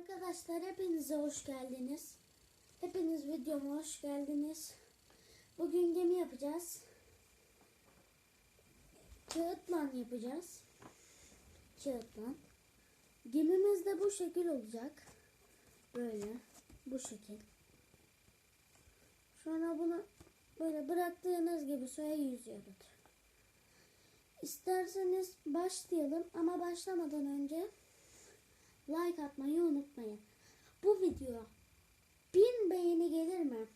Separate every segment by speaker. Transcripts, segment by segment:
Speaker 1: Arkadaşlar hepinize hoş geldiniz. Hepiniz videoma hoş geldiniz. Bugün gemi yapacağız. Kağıtla yapacağız. Kağıtla. Gemimiz de bu şekil olacak. Böyle. Bu şekil. Sonra bunu böyle bıraktığınız gibi suya yüzüyoruz. İsterseniz başlayalım ama başlamadan önce like atmayı unutmayın. Bu video bin beğeni gelir mi?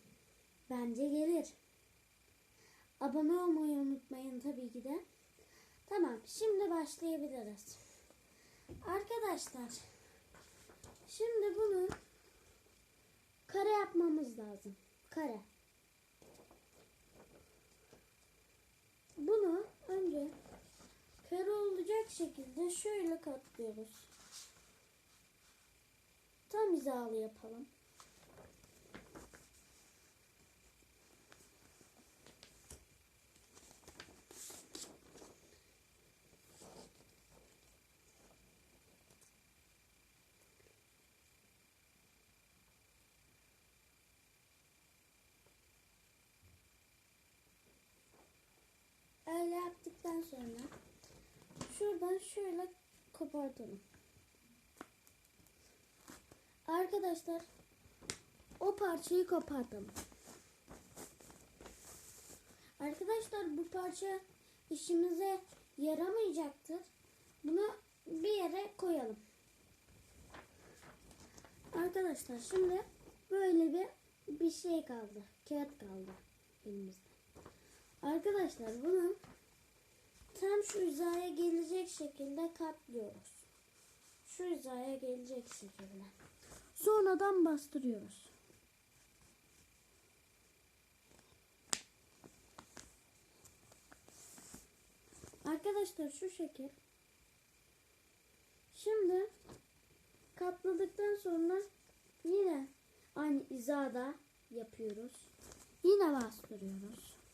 Speaker 1: Bence gelir. Abone olmayı unutmayın tabii ki de. Tamam şimdi başlayabiliriz. Arkadaşlar şimdi bunu kare yapmamız lazım. Kare. Bunu önce kare olacak şekilde şöyle katlıyoruz. Tam hizalı yapalım. Öyle yaptıktan sonra şuradan şöyle kopartalım. Arkadaşlar o parçayı kopartalım. Arkadaşlar bu parça işimize yaramayacaktır. Bunu bir yere koyalım. Arkadaşlar şimdi böyle bir bir şey kaldı. Kağıt kaldı elimizde. Arkadaşlar bunu tam şu hizaya gelecek şekilde katlıyoruz. Şu hizaya gelecek şekilde. Sonradan bastırıyoruz. Arkadaşlar şu şekil. Şimdi katladıktan sonra yine aynı hizada yapıyoruz. Yine bastırıyoruz.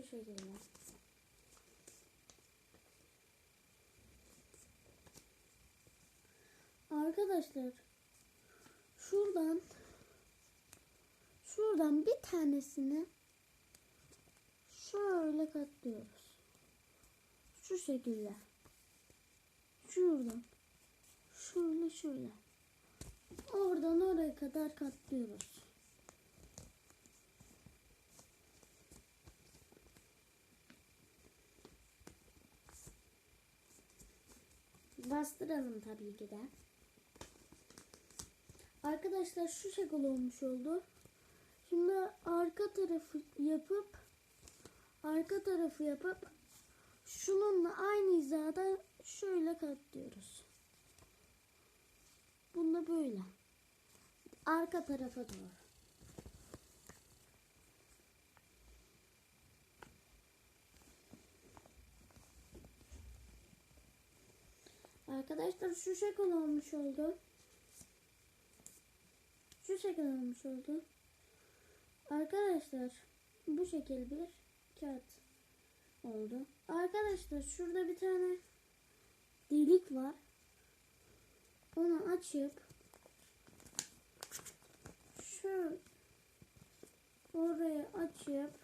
Speaker 1: Şu şekilde. Arkadaşlar şuradan şuradan bir tanesini şöyle katlıyoruz. Şu şekilde. Şuradan. Şöyle şöyle. Oradan oraya kadar katlıyoruz. Bastıralım tabii ki de. Arkadaşlar şu şekil olmuş oldu. Şimdi arka tarafı yapıp arka tarafı yapıp şununla aynı hizada şöyle katlıyoruz. Bunu böyle. Arka tarafa doğru. Arkadaşlar şu şekil olmuş oldu. Şu şekil olmuş oldu. Arkadaşlar bu şekil bir kağıt oldu. Arkadaşlar şurada bir tane delik var. Onu açıp şu oraya açıp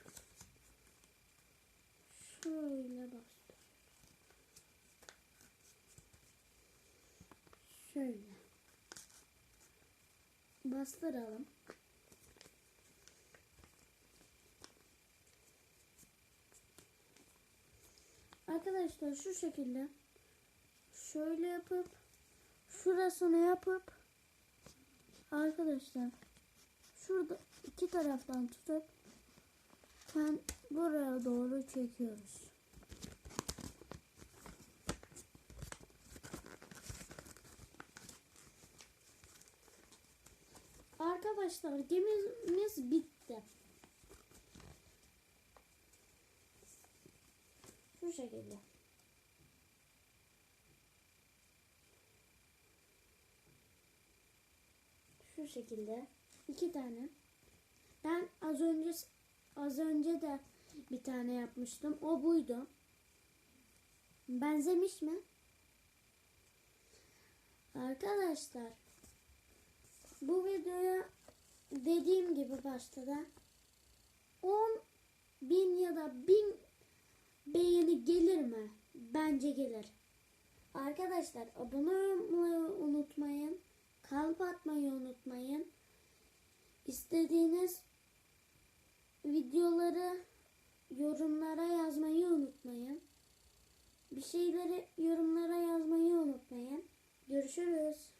Speaker 1: şöyle bastır. Şöyle. Bastıralım. Arkadaşlar şu şekilde şöyle yapıp şurasını yapıp arkadaşlar şurada iki taraftan tutup ben buraya doğru çekiyoruz. Arkadaşlar gemimiz bitti. Şu şekilde. şu şekilde iki tane. Ben az önce az önce de bir tane yapmıştım. O buydu. Benzemiş mi? Arkadaşlar bu videoya dediğim gibi başta da 10 bin ya da bin beğeni gelir mi? Bence gelir. Arkadaşlar abone olmayı unutmayın. Kalp atmayı unutmayın. İstediğiniz videoları yorumlara yazmayı unutmayın. Bir şeyleri yorumlara yazmayı unutmayın. Görüşürüz.